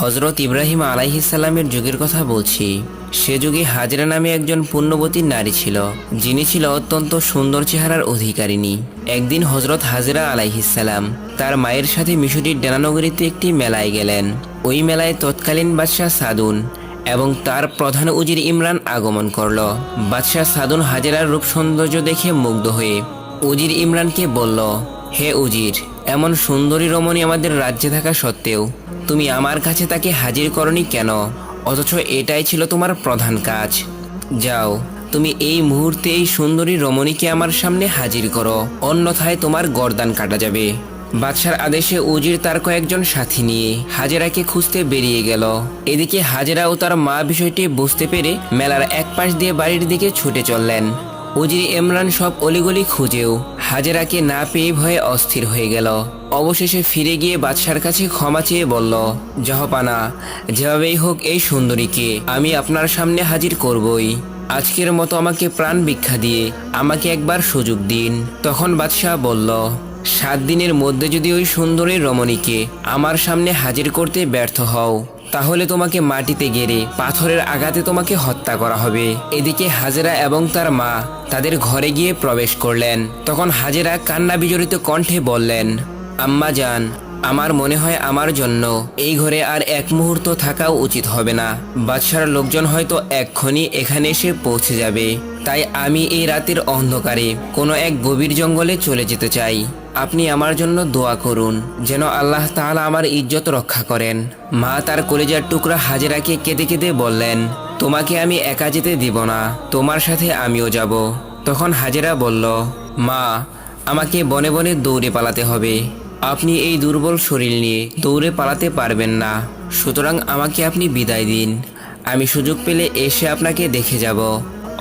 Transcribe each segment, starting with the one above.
হজরত ইব্রাহিম আলাইহিসাল্লামের যুগের কথা বলছি। সে যুগে হাজরা নামে একজন পুণ্যবতী নারী ছিল, যিনি ছিল অত্যন্ত সুন্দর চেহারার অধিকারিণী। একদিন হজরত হাজরা আলাইহিসাল্লাম তার মায়ের সাথে মিশরির ডেনানগরীতে একটি মেলায় গেলেন। ওই মেলায় তৎকালীন বাদশাহ সাদুন এবং তার প্রধান উজির ইমরান আগমন করল। বাদশাহ সাদুন হাজেরার রূপ সৌন্দর্য দেখে মুগ্ধ হয়ে উজির ইমরানকে বলল, হে উজির এমন সুন্দরী রমণী আমাদের রাজ্যে থাকা সত্ত্বেও, তুমি আমার কাছে তাকে হাজির করনি কেন? অথচ এটাই ছিল তোমার প্রধান কাজ। যাও, তুমি এই মুহূর্তে এই সুন্দরী রমণীকে আমার সামনে হাজির করো। অন্যথায় তোমার গরদান কাটা যাবে। বাদশার আদেশে উজির তার কয়েকজন সাথী নিয়ে হাজেরাকে খুঁজতে বেরিয়ে গেল। এদিকে হাজেরা ও তার মা বিষয়টি বুঝতে পেরে মেলার এক পাশ দিয়ে বাড়ির দিকে ছুটে চললেন। উজির ইমরান সব অলিগলি খুঁজেও হাজেরাকে না পেয়ে ভয়ে অস্থির হয়ে গেল। অবশেষে ফিরে গিয়ে বাদশার কাছে ক্ষমা চেয়ে বলল, জহপানা, যেভাবেই হোক এই সুন্দরীকে আমি আপনার সামনে হাজির করবই। আজকের মতো আমাকে প্রাণ ভিক্ষা দিয়ে আমাকে একবার সুযোগ দিন। তখন বাদশাহ বলল, সাত দিনের মধ্যে যদি ওই সুন্দরী রমণীকে আমার সামনে হাজির করতে ব্যর্থ হও তাহলে তোমাকে মাটিতে গেড়ে পাথরের আঘাতে তোমাকে হত্যা করা হবে। এদিকে হাজেরা এবং তার মা তাদের ঘরে গিয়ে প্রবেশ করলেন। তখন হাজেরা কান্না বিজড়িত কণ্ঠে বললেন, আম্মা যান আমার মনে হয় আমার জন্য। এই ঘরে আর এক মুহূর্ত থাকাও উচিত হবে না। বাদশার লোকজন হয়তো এক্ষণি এখানে এসে পৌঁছে যাবে। তাই আমি এই রাতের অন্ধকারে কোনো এক গভীর জঙ্গলে চলে যেতে চাই। আপনি আমার জন্য দোয়া করুন, যেন আল্লাহ তাআলা আমার ইজ্জত রক্ষা করেন। মা তার কলেজার টুকরা হাজেরাকে কেঁদে কেঁদে বললেন, তোমাকে আমি একা যেতে দিব না, তোমার সাথে আমিও যাব। তখন হাজেরা বলল, মা, আমাকে বনে বনে দৌড়ে পালাতে হবে। আপনি এই দুর্বল শরীর নিয়ে দৌড়ে পালাতে পারবেন না। সুতরাং আমাকে আপনি বিদায় দিন। আমি সুযোগ পেলে এসে আপনাকে দেখে যাব।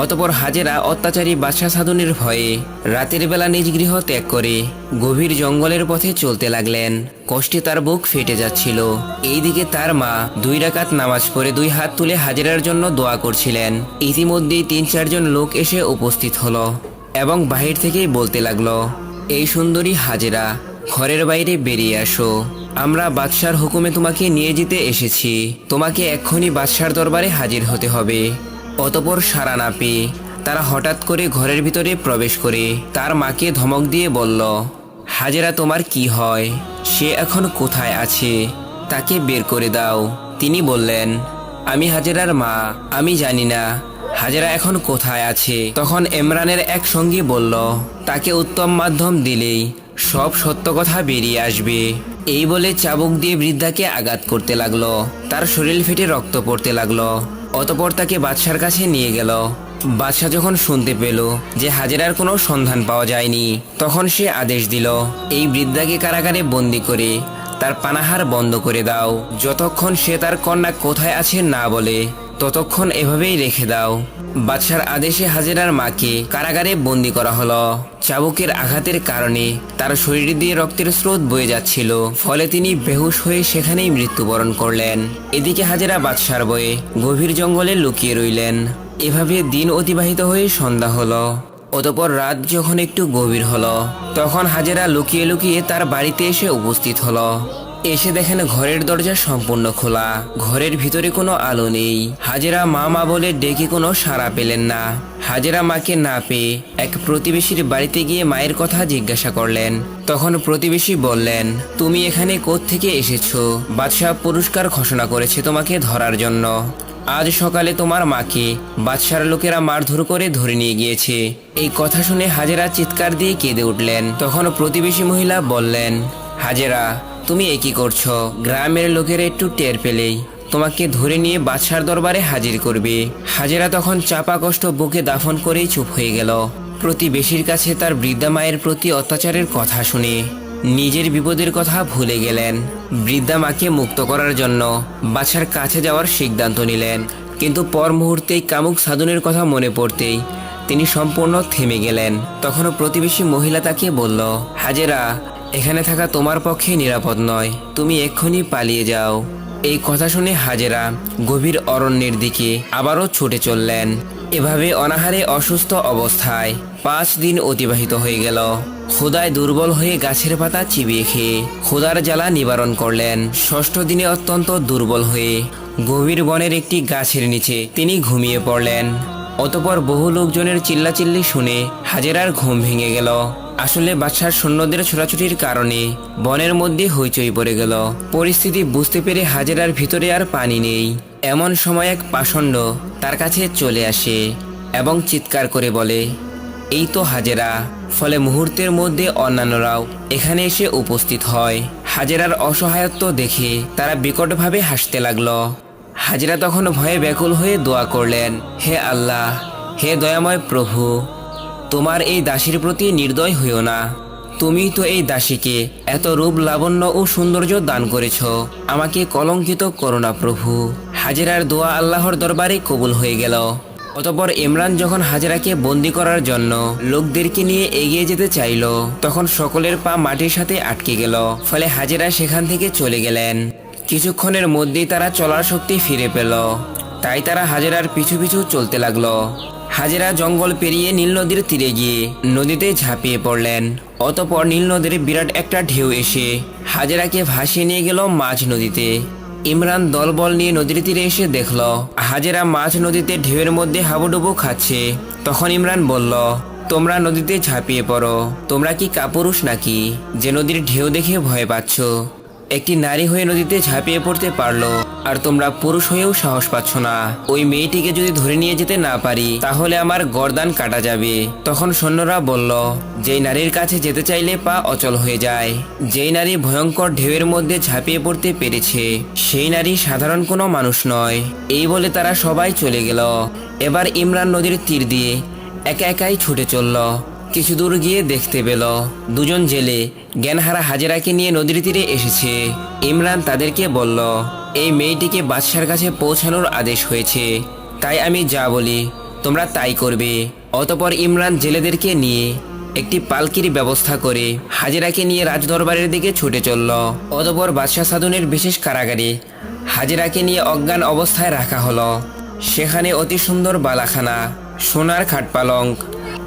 অতপর হাজেরা অত্যাচারী বাদশাহ সাধনের ভয়ে রাতের বেলা নিজ গৃহ ত্যাগ করে গভীর জঙ্গলের পথে চলতে লাগলেন। কষ্টে তার বুক ফেটে যাচ্ছিল। এইদিকে তার মা দুই রাকাত নামাজ পড়ে দুই হাত তুলে হাজেরার জন্য দোয়া করছিলেন। ইতিমধ্যেই তিন চারজন লোক এসে উপস্থিত হলো এবং বাহির থেকেই বলতে লাগল, এই সুন্দরী হাজেরা ঘরের বাইরে বেরিয়ে আসো। আমরা বাদশার হুকুমে তোমাকে নিয়ে যেতে এসেছি। তোমাকে এক্ষুনি বাদশার দরবারে হাজির হতে হবে। অতপর সারা না পেয়ে তারা হঠাৎ করে ঘরের ভিতরে প্রবেশ করে। তার মাকে ধমক দিয়ে বলল, হাজেরা, তোমার কি হয়? সে এখন কোথায় আছে? তাকে বের করে দাও। তিনি বললেন, আমি হাজেরার মা, আমি জানি না। হাজেরা এখন কোথায় আছে? তখন ইমরানের এক সঙ্গী বলল, তাকে উত্তম মাধ্যম দিলেই সব সত্য কথা বেরিয়ে আসবে। এই বলে চাবুক দিয়ে বৃদ্ধাকে আঘাত করতে লাগল। তার শরীর ফেটে রক্ত পড়তে লাগল। অতপর তাকে বাদশার কাছে নিয়ে গেল। বাদশাহ যখন শুনতে পেল যে হাজেরার কোনো সন্ধান পাওয়া যায়নি, তখন সে আদেশ দিল, এই বৃদ্ধাকে কারাগারে বন্দি করে তার পানাহার বন্ধ করে দাও। যতক্ষণ সে তার কন্যা কোথায় আছে না বলে ততক্ষণ এভাবেই রেখে দাও। বাদশার আদেশে হাজেরার মাকে কারাগারে বন্দি করা হলো। চাবুকের আঘাতের কারণে তার শরীর দিয়ে রক্তের স্রোত বয়ে যাচ্ছিল, ফলে তিনি বেহুশ হয়ে সেখানেই মৃত্যুবরণ করলেন। এদিকে হাজেরা বাদশার বয়ে গভীর জঙ্গলে লুকিয়ে রইলেন। এভাবে দিন অতিবাহিত হয়ে সন্ধ্যা হলো। অতপর রাত যখন একটু গভীর হলো, তখন হাজেরা লুকিয়ে লুকিয়ে তার বাড়িতে এসে উপস্থিত হলো। এসে দেখেন ঘরের দরজা সম্পূর্ণ খোলা। ঘরের ভিতরে কোনো আলো নেই। হাজেরা মা মা বলে ডেকে কোনো সাড়া পেলেন না। হাজেরা মাকে না পেয়ে এক প্রতিবেশীর বাড়িতে গিয়ে মায়ের কথা জিজ্ঞাসা করলেন। তখন প্রতিবেশী বললেন, তুমি এখানে থেকে এসেছ? বাদশাহ পুরস্কার ঘোষণা করেছে তোমাকে ধরার জন্য। আজ সকালে তোমার মাকে বাদশার লোকেরা মারধর করে ধরে নিয়ে গিয়েছে। এই কথা শুনে হাজেরা চিৎকার দিয়ে কেঁদে উঠলেন। তখন প্রতিবেশী মহিলা বললেন, হাজেরা তুমি এ কি করছ? গ্রামের লোকেরা একটু টের পেলেই তোমাকে ধরে নিয়ে বাদশার দরবারে হাজির করবে। হাজেরা তখন চাপা কষ্ট বুকে দাফন করেই চুপ হয়ে গেল। প্রতিবেশীর কাছে তার বৃদ্ধা মায়ের প্রতি অত্যাচারের কথা শুনে নিজের বিপদের কথা ভুলে গেলেন। বৃদ্ধা মাকে মুক্ত করার জন্য বাদশার কাছে যাওয়ার সিদ্ধান্ত নিলেন। কিন্তু পর মুহূর্তেই কামুক সাধনের কথা মনে পড়তেই তিনি সম্পূর্ণ থেমে গেলেন। তখনও প্রতিবেশী মহিলা তাকে বলল, হাজেরা এখানে থাকা তোমার পক্ষে নিরাপদ নয়। তুমি এক্ষুনি পালিয়ে যাও। এই কথা শুনে হাজেরা গভীর অরণ্যের দিকে আবারও ছুটে চললেন। এভাবে অনাহারে অসুস্থ অবস্থায় পাঁচ দিন অতিবাহিত হয়ে গেল। খোদায় দুর্বল হয়ে গাছের পাতা চিবিয়ে খেয়ে খোদার জ্বালা নিবারণ করলেন। ষষ্ঠ দিনে অত্যন্ত দুর্বল হয়ে গভীর বনের একটি গাছের নিচে তিনি ঘুমিয়ে পড়লেন। অতপর বহু লোকজনের চিল্লাচিল্লি শুনে হাজেরার ঘুম ভেঙে গেল। আসলে বাদশার সৈন্যদের ছোটাছুটির কারণে বনের মধ্যে হইচই পড়ে গেল। পরিস্থিতি বুঝতে পেরে হাজেরার ভিতরে আর পানি নেই। এমন সময় এক পাষণ্ড তার কাছে চলে আসে এবং চিৎকার করে বলে, এই তো হাজেরা, ফলে মুহূর্তের মধ্যে অন্যান্যরাও এখানে এসে উপস্থিত হয়। হাজেরার অসহায়ত্ব দেখে তারা বিকটভাবে হাসতে লাগল। হাজেরা তখন ভয়ে ব্যাকুল হয়ে দোয়া করলেন, হে আল্লাহ, হে দয়াময় প্রভু তোমার এই দাসীর প্রতি নির্দয় হইও না। তুমি তো এই দাসীকে এত রূপ লাবণ্য ও সৌন্দর্য দান করেছ। আমাকে কলঙ্কিত করো না প্রভু। হাজেরার দোয়া আল্লাহর দরবারে কবুল হয়ে গেল। অতপর ইমরান যখন হাজেরাকে বন্দি করার জন্য লোকদেরকে নিয়ে এগিয়ে যেতে চাইল, তখন সকলের পা মাটির সাথে আটকে গেল। ফলে হাজেরা সেখান থেকে চলে গেলেন। কিছুক্ষণের মধ্যেই তারা চলার শক্তি ফিরে পেল। তাই তারা হাজেরার পিছু পিছু চলতে লাগল। হাজেরা জঙ্গল পেরিয়ে নীল নদীর তীরে গিয়ে নদীতে ঝাঁপিয়ে পড়লেন। অতপর নীল নদীর বিরাট একটা ঢেউ এসে হাজেরাকে ভাসিয়ে নিয়ে গেল মাঝ নদীতে। ইমরান দলবল নিয়ে নদীর তীরে এসে দেখল, হাজেরা মাছ নদীতে ঢেউয়ের মধ্যে হাবুডুবু খাচ্ছে। তখন ইমরান বলল, তোমরা নদীতে ঝাঁপিয়ে পড়ো, তোমরা কি কাপুরুষ নাকি? যে নদীর ঢেউ দেখে ভয় পাচ্ছ। একটি নারী হয়ে নদীতে ঝাঁপিয়ে পড়তে পারল। আর তোমরা পুরুষ হয়েও সাহস পাচ্ছ না। ওই মেয়েটিকে যদি ধরে নিয়ে যেতে না পারি, তাহলে আমার গরদান কাটা যাবে। তখন সৈন্যরা বলল, যেই নারীর কাছে যেতে চাইলে পা অচল হয়ে যায়। যেই নারী ভয়ঙ্কর ঢেউয়ের মধ্যে ঝাঁপিয়ে পড়তে পেরেছে, সেই নারী সাধারণ কোনো মানুষ নয়। এই বলে তারা সবাই চলে গেল। এবার ইমরান নদীর তীর দিয়ে একা একাই ছুটে চলল। কিছু দূর গিয়ে দেখতে পেল। দুজন জেলে জ্ঞানহারা হাজেরাকে নিয়ে নদীর তীরে এসেছে। ইমরান তাদেরকে বলল, এই মেয়েটিকে বাদশার কাছে পৌঁছানোর আদেশ হয়েছে। তাই আমি যা বলি, তোমরা তাই করবে। অতপর ইমরান জেলেদেরকে নিয়ে একটি পালকির ব্যবস্থা করে হাজেরাকে নিয়ে রাজদরবারের দিকে ছুটে চলল। অতপর বাদশাহ সাধুনের বিশেষ কারাগারে হাজেরাকে নিয়ে অজ্ঞান অবস্থায় রাখা হলো। সেখানে অতি সুন্দর বালাখানা, সোনার খাটপালঙ্ক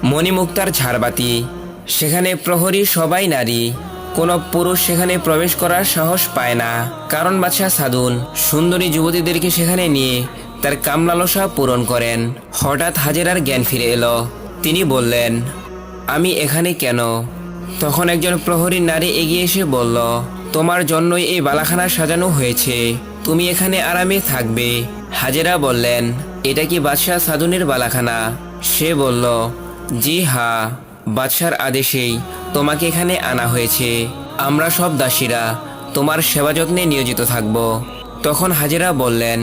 মণিমুক্তার ঝাড়বাতি। সেখানে প্রহরী সবাই নারী। কোনো পুরুষ সেখানে প্রবেশ করার সাহস পায় না। কারণ বাদশাহ সাদুন সুন্দরী যুবতীদেরকে সেখানে নিয়ে তার কামলালসা পূরণ করেন। হঠাৎ হাজেরার জ্ঞান ফিরে এলো। তিনি বললেন, আমি এখানে কেন? তখন একজন প্রহরী নারী এগিয়ে এসে বলল, তোমার জন্যই এই বালাখানা সাজানো হয়েছে। তুমি এখানে আরামে থাকবে। হাজেরা বললেন, এটা কি বাদশাহ সাদুনের বালাখানা? সে বলল জি হা, বাদশার আদেশেই তোমাকে এখানে আনা হয়েছে। আমরা সব দাসীরা তোমার সেবা যত্নে নিয়োজিত থাকব। তখন হাজেরা বললেন,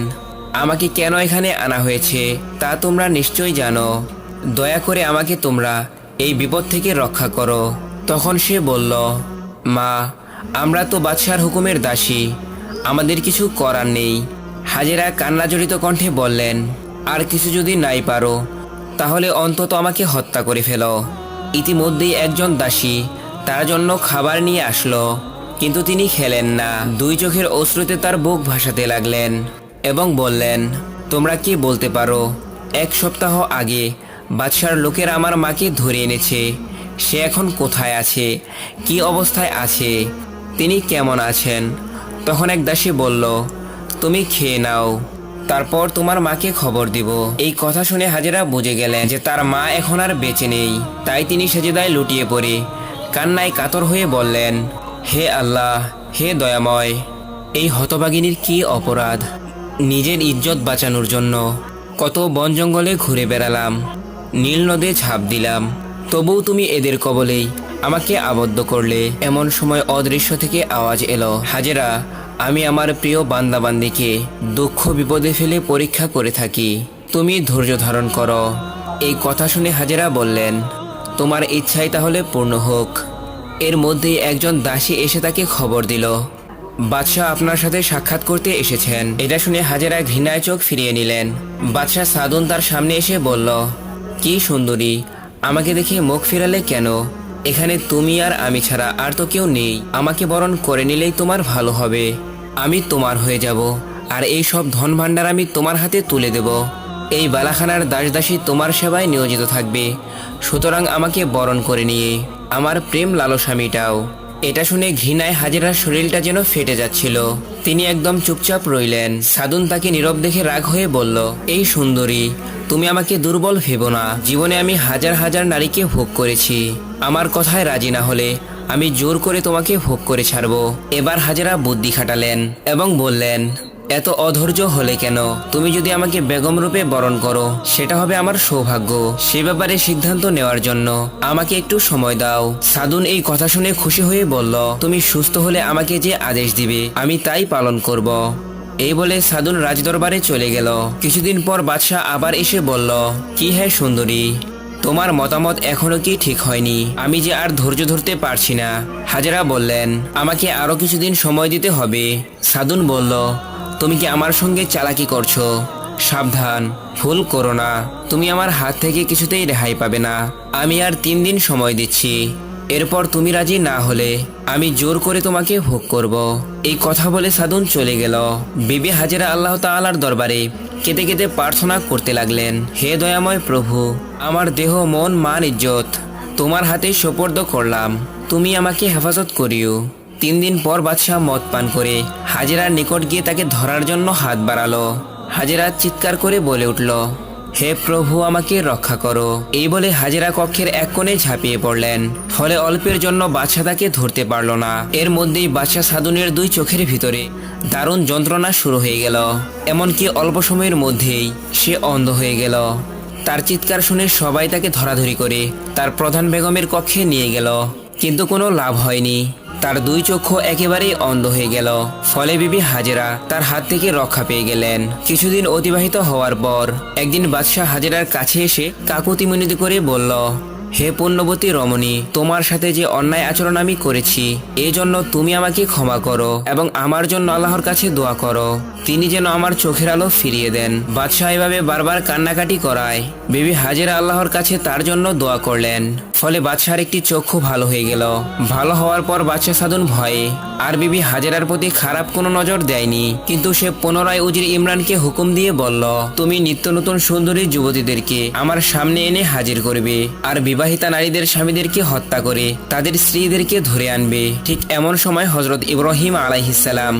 আমাকে কেন এখানে আনা হয়েছে তা তোমরা নিশ্চয়ই জানো। দয়া করে আমাকে তোমরা এই বিপদ থেকে রক্ষা করো। তখন সে বলল, মা, আমরা তো বাদশার হুকুমের দাসী, আমাদের কিছু করার নেই। হাজেরা কান্নাজড়িত কণ্ঠে বললেন, আর কিছু যদি নাই পারো তাহলে অন্তত আমাকে হত্যা করে ফেলো। ইতিমধ্যেই একজন দাসী তার জন্য খাবার নিয়ে আসলো, কিন্তু তিনি খেলেন না। দুই চোখের অশ্রুতে তার বুক ভাসাতে লাগলেন এবং বললেন, তোমরা কি বলতে পারো? এক সপ্তাহ আগে বাদশার লোকের আমার মাকে ধরে এনেছে। সে এখন কোথায় আছে? কি অবস্থায় আছে? তিনি কেমন আছেন? তখন এক দাসী বলল, তুমি খেয়ে নাও। তারপর তোমার মাকে খবর দিব। এই কথা শুনে হাজেরা বুঝে গেলেন যে তার মা এখন আর বেঁচে নেই। তাই তিনি সেজেদায় লুটিয়ে পড়ে। কান্নায় কাতর হয়ে বললেন, হে আল্লাহ, হে দয়াময়, এই হতভাগিনীর কি অপরাধ? নিজের ইজ্জত বাঁচানোর জন্য কত বন জঙ্গলে ঘুরে বেড়ালাম, নীল নদে ঝাঁপ দিলাম। তবুও তুমি এদের কবলেই আমাকে আবদ্ধ করলে। এমন সময় অদৃশ্য থেকে আওয়াজ এলো, হাজেরা আমি আমার প্রিয় বান্দাবান্দিকে দুঃখ বিপদে ফেলে পরীক্ষা করে থাকি। তুমি ধৈর্য ধারণ করো। এই কথা শুনে হাজেরা বললেন, তোমার ইচ্ছাই তাহলে পূর্ণ হোক। এর মধ্যেই একজন দাসী এসে তাকে খবর দিল। বাদশাহ আপনার সাথে সাক্ষাৎ করতে এসেছেন। এটা শুনে হাজেরা ঘৃণায় চোখ ফিরিয়ে নিলেন। বাদশাহ সাদুন তার সামনে এসে বলল, কি সুন্দরী, আমাকে দেখে মুখ ফিরালে কেন? এখানে তুমি আর আমি ছাড়া আর তো কেউ নেই। আমাকে বরণ করে নিলেই তোমার ভালো হবে। আমি তোমার হয়ে যাব। আর এই সব ধন ভাণ্ডার আমি তোমার হাতে তুলে দেব। এই বালাখানার দাসদাসী তোমার সেবায় নিয়োজিত থাকবে। সুতরাং আমাকে বরণ করে নিয়ে আমার প্রেম লালসা মিটাও এটা শুনে ঘৃণায় হাজিরার শরীরটা যেন ফেটে যাচ্ছিল। তিনি একদম চুপচাপ রইলেন। সাদুন তাকে নীরব দেখে রাগ হয়ে বলল, এই সুন্দরী তুমি আমাকে দুর্বল ভেবো না। জীবনে আমি হাজার হাজার নারীকে ভোগ করেছি। আমার কথায় রাজি না হলে আমি জোর করে তোমাকে ভোগ করে ছাড়বো। এবার হাজারা বুদ্ধি খাটালেন এবং বললেন, এত অধৈর্য হলে কেন? তুমি যদি আমাকে বেগম রূপে বরণ করো, সেটা হবে আমার সৌভাগ্য। সে ব্যাপারে সিদ্ধান্ত নেওয়ার জন্য আমাকে একটু সময় দাও। সাদুন এই কথা শুনে খুশি হয়ে বলল, তুমি সুস্থ হলে আমাকে যে আদেশ দিবে, আমি তাই পালন করব। এই বলে সাদুন রাজদরবারে চলে গেল। কিছুদিন পর বাদশাহ আবার এসে বলল, কি হ্যাঁ সুন্দরী, তোমার মতামত এখনও কি ঠিক হয়নি? আমি যে আর ধৈর্য ধরতে পারছি না। হাজারা বললেন, আমাকে আরও কিছুদিন সময় দিতে হবে। সাদুন বলল, তুমি কি আমার সঙ্গে চালাকি করছ? সাবধান, ভুল করো না। তুমি আমার হাত থেকে কিছুতেই রেহাই পাবে না। আমি আর তিন দিন সময় দিচ্ছি। এরপর তুমি রাজি না হলে আমি জোর করে তোমাকে ভোগ করব। এই কথা বলে সাদুন চলে গেল। বিবি হাজেরা আল্লাহ তাআলার দরবারে কেঁদে কেঁদে প্রার্থনা করতে লাগলেন, হে দয়াময় প্রভু, আমার দেহ, মন, মান, ইজ্জত, তোমার হাতে সোপর্দ করলাম। তুমি আমাকে হেফাজত করিও। তিন দিন পর বাদশাহ মদ পান করে হাজেরার নিকট গিয়ে তাকে ধরার জন্য হাত বাড়ালো। হাজেরা চিৎকার করে বলে উঠল, হে প্রভু, আমাকে রক্ষা করো। এই বলে হাজেরা কক্ষের এক কোণে ঝাঁপিয়ে পড়লেন। ফলে অল্পের জন্য বাদশাহ তাকে ধরতে পারল না। এর মধ্যেই বাদশাহ সাদুনের দুই চোখের ভিতরে দারুণ যন্ত্রণা শুরু হয়ে গেল। এমনকি অল্প সময়ের মধ্যেই সে অন্ধ হয়ে গেল। তার চিৎকার শুনে সবাই তাকে ধরাধরি করে তার প্রধান বেগমের কক্ষে নিয়ে গেল। কিন্তু কোনো লাভ হয়নি। তার দুই চক্ষু একেবারেই অন্ধ হয়ে গেল। ফলে বিবি হাজেরা তার হাত থেকে রক্ষা পেয়ে গেলেন। কিছুদিন অতিবাহিত হওয়ার পর একদিন বাদশাহ হাজেরার কাছে এসে কাকুতি মিনতি করে বলল, হে পুণ্যবতী রমণী, তোমার সাথে যে অন্যায় আচরণ আমি করেছি এই জন্য তুমি আমাকে ক্ষমা করো এবং আমার জন্য আল্লাহর কাছে দোয়া করো। তিনি যেন আমার চোখের আলো ফিরিয়ে দেন। বাদশাহ এভাবে বারবার কান্নাকাটি করায়। বিবি হাজেরা আল্লাহর কাছে তার জন্য দোয়া করলেন। ফলে বাদশার একটি চক্ষু ভালো হয়ে গেল। ভালো হওয়ার পর বাদশা সাধন ভয়ে আর বিবি হাজেরার প্রতি খারাপ কোনো নজর দেয়নি। কিন্তু সে পুনরায় উজির ইমরানকে হুকুম দিয়ে বলল, তুমি নিত্য নতুন সুন্দরী যুবতীদেরকে আমার সামনে এনে হাজির করবে আর বিবাহিতা নারীদের স্বামীদেরকে হত্যা করে তাদের স্ত্রীদেরকে ধরে আনবে। ঠিক এমন সময় হজরত ইব্রাহিম আলাইহিসাল্লাম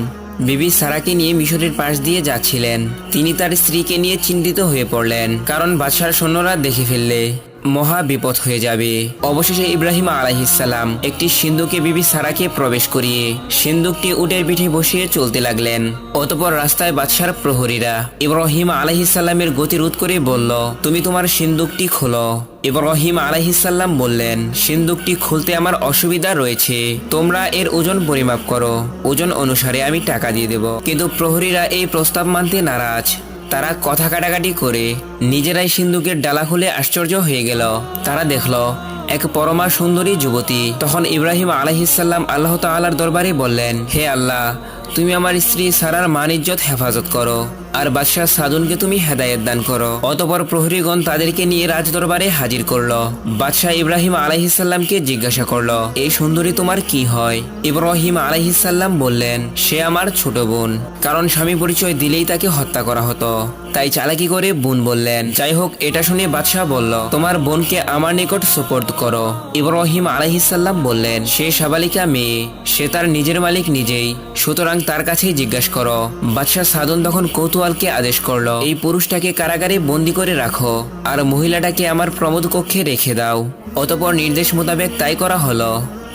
বিবি সারাকে নিয়ে মিশরের পাশ দিয়ে যাচ্ছিলেন। তিনি তার স্ত্রীকে নিয়ে চিন্তিত হয়ে পড়লেন, কারণ বাদশার সৈন্যরা দেখে ফেললে। মহা বিপদ হয়ে যাবে। অবশেষে ইব্রাহিম আলাইহিসাল্লাম একটি সিন্ধুকে বিবি সারাকে প্রবেশ করিয়ে সিন্ধুকটি উটের পিঠে বসিয়ে চলতে লাগলেন। অতপর রাস্তায় বাদশার প্রহরীরা ইব্রাহিম আলাইহিসাল্লামের গতি রোধ করে বলল, তুমি তোমার সিন্ধুকটি খোলো। ইব্রাহিম আলাইহিসাল্লাম বললেন, সিন্ধুকটি খুলতে আমার অসুবিধা রয়েছে। তোমরা এর ওজন পরিমাপ করো। ওজন অনুসারে আমি টাকা দিয়ে দেব। কিন্তু প্রহরীরা এই প্রস্তাব মানতে নারাজ। তারা কথা কাটাকাটি করে নিজেরাই সিন্ধুকের ডালা খুলে আশ্চর্য হয়ে গেল। তারা দেখল, এক পরমা সুন্দরী যুবতী। তখন ইব্রাহিম আলহিসাল্লাম আল্লাহ তাল্লার দরবারে বললেন, হে আল্লাহ, তুমি আমার স্ত্রী সারার মান ইজ্জত হেফাজত করো। আর বাদশাহ সাদুনকে তুমি হেদায়েত দান করো। অতপর প্রহরীগণ তাদেরকে নিয়ে রাজদরবারে হাজির করল। বাদশাহ ইব্রাহিম আলাইহিসাল্লামকে জিজ্ঞাসা করল এই সুন্দরী, তোমার কি হয়? ইব্রাহিম আলাইহিসাল্লাম বললেন, সে আমার ছোট বোন। কারণ স্বামী পরিচয় দিলেই তাকে হত্যা করা হতো। তাই চালাকি করে বোন বললেন যাই হোক এটা শুনে বাদশাহ বলল, তোমার বোনকে আমার নিকট সুপর্দ করো। ইব্রাহিম আলাইহিসাল্লাম বললেন, সে সাবালিকা মেয়ে, সে তার নিজের মালিক নিজেই। সুতরাং তার কাছেই জিজ্ঞাসা করো। বাদশাহ সাদন তখন কৌতূহলকে আদেশ করল, এই পুরুষটাকে কারাগারে বন্দি করে রাখো আর মহিলাটাকে আমার প্রমোদ কক্ষে রেখে দাও। অতপর নির্দেশ মোতাবেক তাই করা হলো।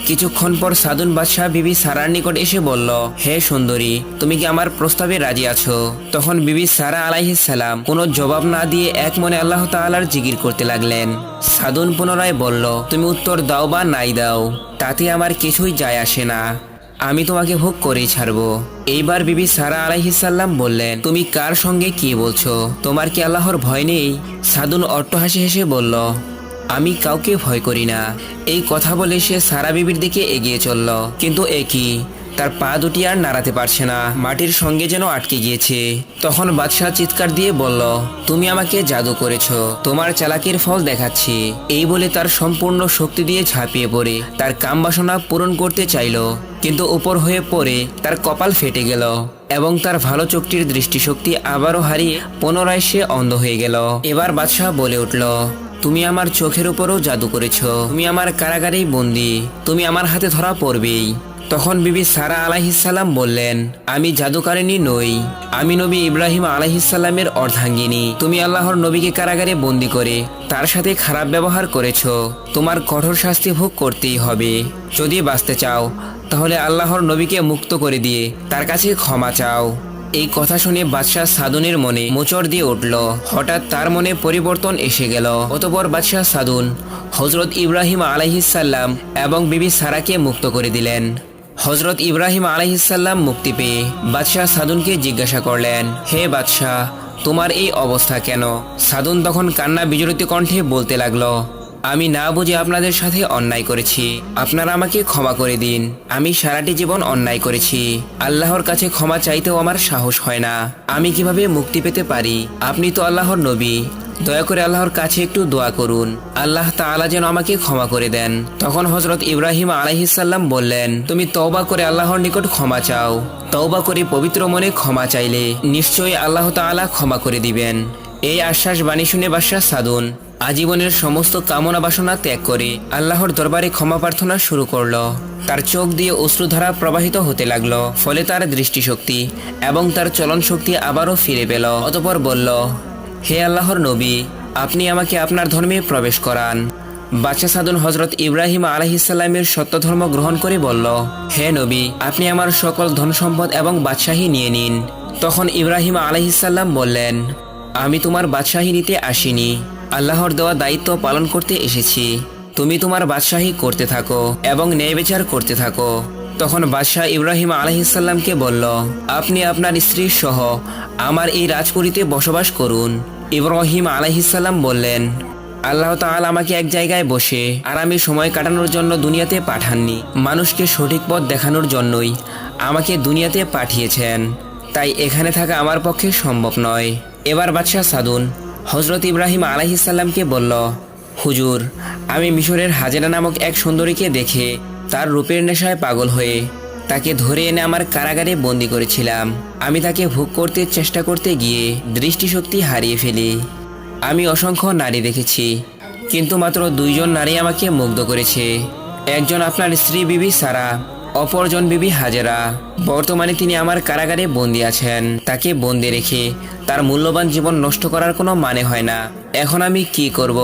কিছুক্ষণ পর সাদুন বাদশাহ বিবি সারার নিকট এসে বলল, হে সুন্দরী, তুমি কি আমার প্রস্তাবে রাজি আছো? তখন বিবি সারা সালাম কোনো জবাব না দিয়ে এক মনে আল্লাহ তাআলার জিকির করতে লাগলেন। সাদুন পুনরায় বলল, তুমি উত্তর দাও বা নাই দাও, তাতে আমার কিছুই যায় আসে না। আমি তোমাকে ভোগ করেই ছাড়ব। এইবার বিবি সারা আলাইহিসাল্লাম বললেন, তুমি কার সঙ্গে কি বলছো? তোমার কি আল্লাহর ভয় নেই? সাদুন অট্ট হাসি হেসে বলল, আমি কাউকে ভয় করি না। এই কথা বলে সে সারা বিবির দিকে এগিয়ে চলল। কিন্তু একই তার পা দুটি আর নাড়াতে পারছে না। মাটির সঙ্গে যেন আটকে গিয়েছে। তখন বাদশাহ চিৎকার দিয়ে বলল, তুমি আমাকে জাদু করেছ। তোমার চালাকির ফল দেখাচ্ছি। এই বলে তার সম্পূর্ণ শক্তি দিয়ে ঝাঁপিয়ে পড়ে। তার কাম বাসনা পূরণ করতে চাইল, কিন্তু উপর হয়ে পড়ে তার কপাল ফেটে গেল এবং তার ভালো চোখটির দৃষ্টিশক্তি আবারও হারিয়ে পুনরায় সে অন্ধ হয়ে গেল। এবার বাদশাহ বলে উঠল, তুমি আমার চোখের উপরও জাদু করেছ। তুমি আমার কারাগারেই বন্দি। তুমি আমার হাতে ধরা পড়বেই। তখন বিবি সারা আলাহিসাল্লাম বললেন, আমি জাদুকারিনী নই। আমি নবী ইব্রাহিম আলাহিসাল্লামের অর্ধাঙ্গিনী। তুমি আল্লাহর নবীকে কারাগারে বন্দি করে তার সাথে খারাপ ব্যবহার করেছ। তোমার কঠোর শাস্তি ভোগ করতেই হবে। যদি বাঁচতে চাও, তাহলে আল্লাহর নবীকে মুক্ত করে দিয়ে তার কাছে ক্ষমা চাও। এই কথা শুনে বাদশাহ সাদুনের মনে মোচড় দিয়ে উঠল। হঠাৎ তার মনে পরিবর্তন এসে গেল। অতপর বাদশাহ সাদুন হজরত ইব্রাহিম আলাইহিসাল্লাম এবং বিবি সারাকে মুক্ত করে দিলেন। হজরত ইব্রাহিম আলাইহিসাল্লাম মুক্তি পেয়ে বাদশাহ সাদুনকে জিজ্ঞাসা করলেন, হে বাদশাহ, তোমার এই অবস্থা কেন? সাদুন তখন কান্না বিজড়িত কণ্ঠে বলতে লাগল, আমি না বুঝে আপনাদের সাথে অন্যায় করেছি। আপনারা আমাকে ক্ষমা করে দিন। আমি সারাটি জীবন অন্যায় করেছি। আল্লাহর কাছে ক্ষমা চাইতেও আমার সাহস হয় না। আমি কীভাবে মুক্তি পেতে পারি? আপনি তো আল্লাহর নবী। দয়া করে আল্লাহর কাছে একটু দোয়া করুন। আল্লাহ তাআলা যেন আমাকে ক্ষমা করে দেন। তখন হজরত ইব্রাহিম আলাইহিসাল্লাম বললেন, তুমি তওবা করে আল্লাহর নিকট ক্ষমা চাও। তওবা করে পবিত্র মনে ক্ষমা চাইলে নিশ্চয়ই আল্লাহ তাআলা ক্ষমা করে দিবেন। এই আশ্বাস বাণী শুনে বাদশাহ সাদুন আজীবনের সমস্ত কামনা বাসনা ত্যাগ করে আল্লাহর দরবারে ক্ষমা প্রার্থনা শুরু করল। তার চোখ দিয়ে অশ্রুধারা প্রবাহিত হতে লাগল, ফলে তার দৃষ্টিশক্তি এবং তার চলন শক্তি আবারও ফিরে পেল। অতপর বলল হে আল্লাহর নবী, আপনি আমাকে আপনার ধর্মে প্রবেশ করান। বাদশাহ সাদুন হজরত ইব্রাহিম আলহিসাল্লামের সত্য ধর্ম গ্রহণ করে বলল, হে নবী, আপনি আমার সকল ধন সম্পদ এবং বাদশাহী নিয়ে নিন। তখন ইব্রাহিম আলহিসাল্লাম বললেন, আমি তোমার বাদশাহী নিতে আসিনি। আল্লাহর দেওয়া দায়িত্ব পালন করতে এসেছি। তুমি তোমার বাদশাহী করতে থাকো এবং ন্যায় বিচার করতে থাকো। তখন বাদশাহ ইব্রাহিম আলহিসাল্লামকে বলল, আপনি আপনার স্ত্রী সহ আমার এই রাজপুরীতে বসবাস করুন। ইব্রাহিম আলহিসাল্লাম বললেন, আল্লাহ তাআলা আমাকে এক জায়গায় বসে আরামে সময় কাটানোর জন্য দুনিয়াতে পাঠাননি। মানুষকে সঠিক পথ দেখানোর জন্যই আমাকে দুনিয়াতে পাঠিয়েছেন। তাই এখানে থাকা আমার পক্ষে সম্ভব নয়। এবার বাদশাহ সাদুন হজরত ইব্রাহিম আলাইহিসাল্লামকে বলল, হুজুর, আমি মিশরের হাজেরা নামক এক সুন্দরীকে দেখে তার রূপের নেশায় পাগল হয়ে তাকে ধরে এনে আমার কারাগারে বন্দি করেছিলাম। আমি তাকে ভোগ করতে চেষ্টা করতে গিয়ে দৃষ্টিশক্তি হারিয়ে ফেলি। আমি অসংখ্য নারী দেখেছি, কিন্তু মাত্র দুইজন নারী আমাকে মুগ্ধ করেছে। একজন আপনার স্ত্রী বিবি সারা, অপরজন বিবি হাজেরা। বর্তমানে তিনি আমার কারাগারে বন্দি আছেন। তাকে বন্দি রেখে তার মূল্যবান জীবন নষ্ট করার কোনো মানে হয় না। এখন আমি কি করব?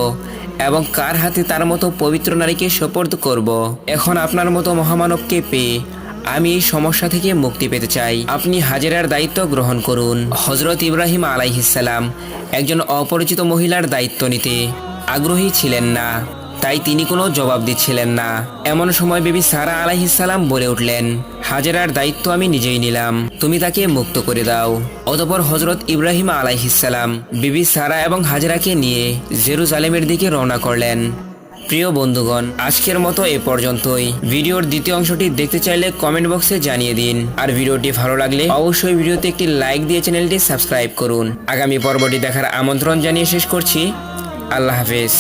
এবং কার হাতে তার মতো পবিত্র নারীকে সোপর্দ করব? এখন আপনার মতো মহামানবকে পেয়ে আমি এই সমস্যা থেকে মুক্তি পেতে চাই। আপনি হাজেরার দায়িত্ব গ্রহণ করুন। হজরত ইব্রাহিম আলাইহিসাল্লাম একজন অপরিচিত মহিলার দায়িত্ব নিতে আগ্রহী ছিলেন না। তাই তিনি কোনো জবাব দিচ্ছিলেন না। এমন সময় বিবি সারা আলাইহিসাল্লাম বলে উঠলেন হাজেরার দায়িত্ব আমি নিজেই নিলাম। তুমি তাকে মুক্ত করে দাও। অতপর হজরত ইব্রাহিম আলাইহিসাল্লাম বিবি সারা এবং হাজেরাকে নিয়ে জেরুজালেমের দিকে রওনা করলেন। প্রিয় বন্ধুগণ, আজকের মতো এ পর্যন্তই। ভিডিওর দ্বিতীয় অংশটি দেখতে চাইলে কমেন্ট বক্সে জানিয়ে দিন। আর ভিডিওটি ভালো লাগলে অবশ্যই ভিডিওতে একটি লাইক দিয়ে চ্যানেলটি সাবস্ক্রাইব করুন। আগামী পর্বটি দেখার আমন্ত্রণ জানিয়ে শেষ করছি। আল্লাহ হাফেজ।